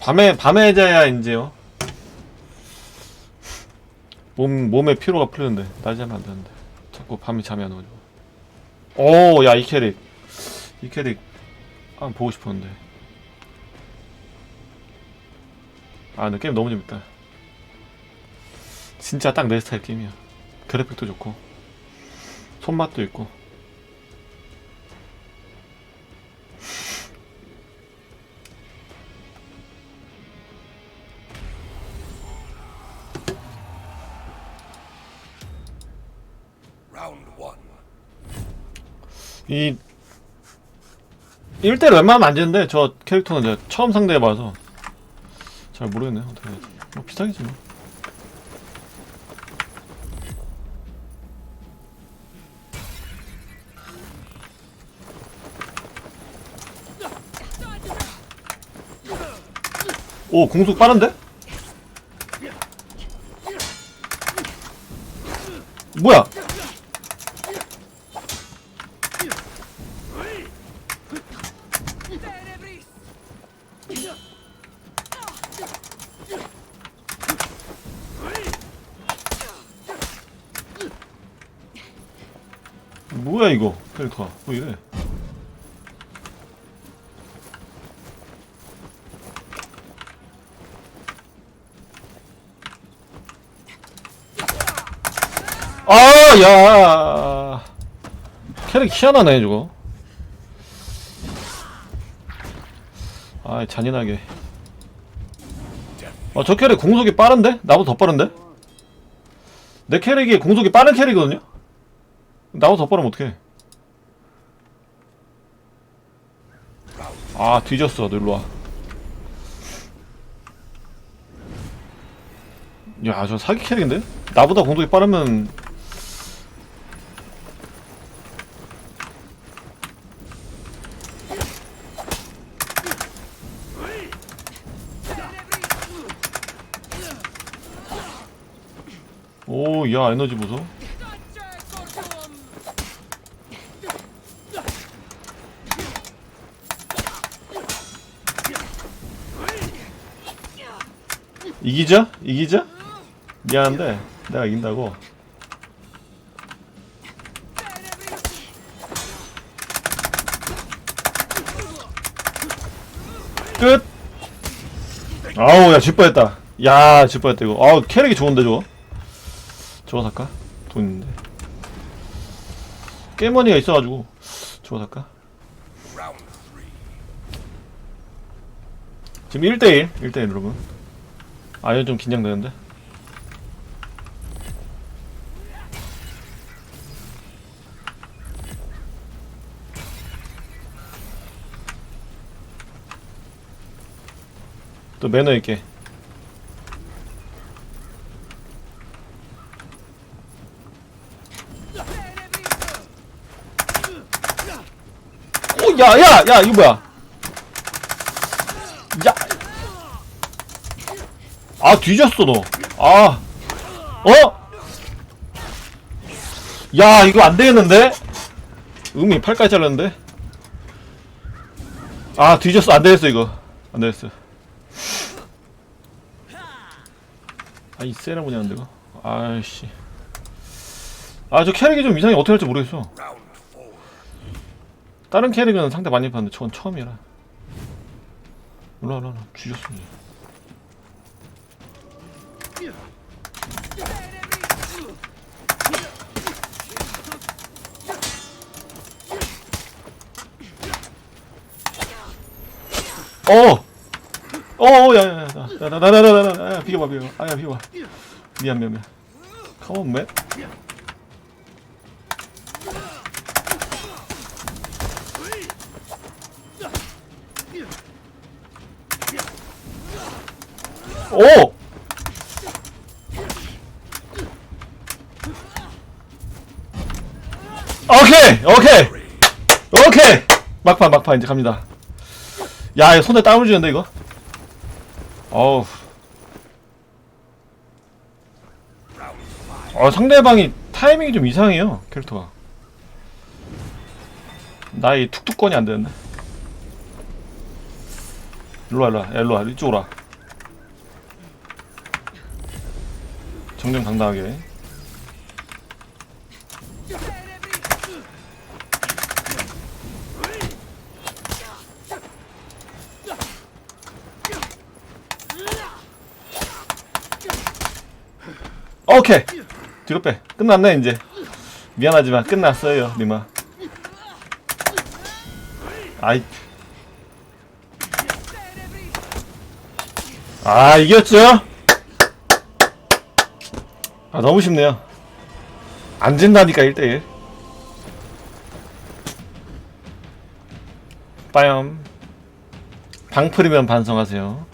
밤에 밤에 자야 이제요. 몸 몸의 피로가 풀리는데 낮에 하면 안 되는데 자꾸 밤에 잠이 안 오죠. 오, 야 이 캐릭 이 캐릭 아 보고 싶었는데. 아, 근데 게임 너무 재밌다. 진짜 딱 내 스타일 게임이야. 그래픽도 좋고 손맛도 있고. 이 1대를 웬만하면 안 지는데 저 캐릭터는 제가 처음 상대해봐서 잘 모르겠네요 어떻게 해야 될지. 뭐 비슷하겠지 뭐 오, 공속 빠른데? 뭐야? 뭐야 이거? 캐릭터가 뭐 이래? 아야. 캐릭 희한하네 저거. 아 잔인하게 어 저 캐릭 공속이 빠른데? 나보다 더 빠른데? 내 캐릭이 공속이 빠른 캐릭이거든요? 나보다 더 빠르면 어떡해 아 뒤졌어 너 일로와 야저 사기 캐릭인데? 나보다 공속이 빠르면 오 야 에너지 보소 이기자? 이기자? 미안한데 내가 이긴다고 끝! 아우 야 쥐뻔했다 야 쥐뻔했다 이거 아우 캐릭이 좋은데 저거 저거 살까? 돈 있는데 깨머니가 있어가지고 저거 살까? 지금 1대1 1대1 여러분 아 이건 좀 긴장되는데 또 매너 있게 야, 야, 야, 이거 뭐야? 야, 아 뒤졌어 너. 아, 어? 야 이거 안 되겠는데? 음이 팔까지 잘랐는데? 아 뒤졌어 안 되겠어 이거 안 되겠어. 아 이 세나 뭐냐 근데 이거. 아이씨. 아 저 캐릭이 좀 이상해 어떻게 할지 모르겠어. 다른 캐릭은 상대 많이 봤는데 저건 처음이라. 올라 올라 올라. 이제. 어! 어, 야, 야, 야, 나, 나, 나, 나, 나, 나, 나, 야, 비켜봐, 비켜봐. 아, 야, 비켜봐. 미안, 미안, 미안. 컴온, 맨. 오! 오케이! 오케이! 오케이! 막판, 막판, 이제 갑니다. 야, 이거 손에 땀을 쥐는데, 이거? 어우. 어, 상대방이 타이밍이 좀 이상해요, 캐릭터가. 나이 툭툭건이 안 되는데. 일로와 일로와 야, 일로와 이쪽으로 와 정정당당하게. 오케이. 뒤로 빼. 끝났네 이제. 미안하지만 끝났어요 니마. 아이. 아 이겼죠? 아 너무 쉽네요. 안 진다니까 1대1 빠염. 방풀이면 반성하세요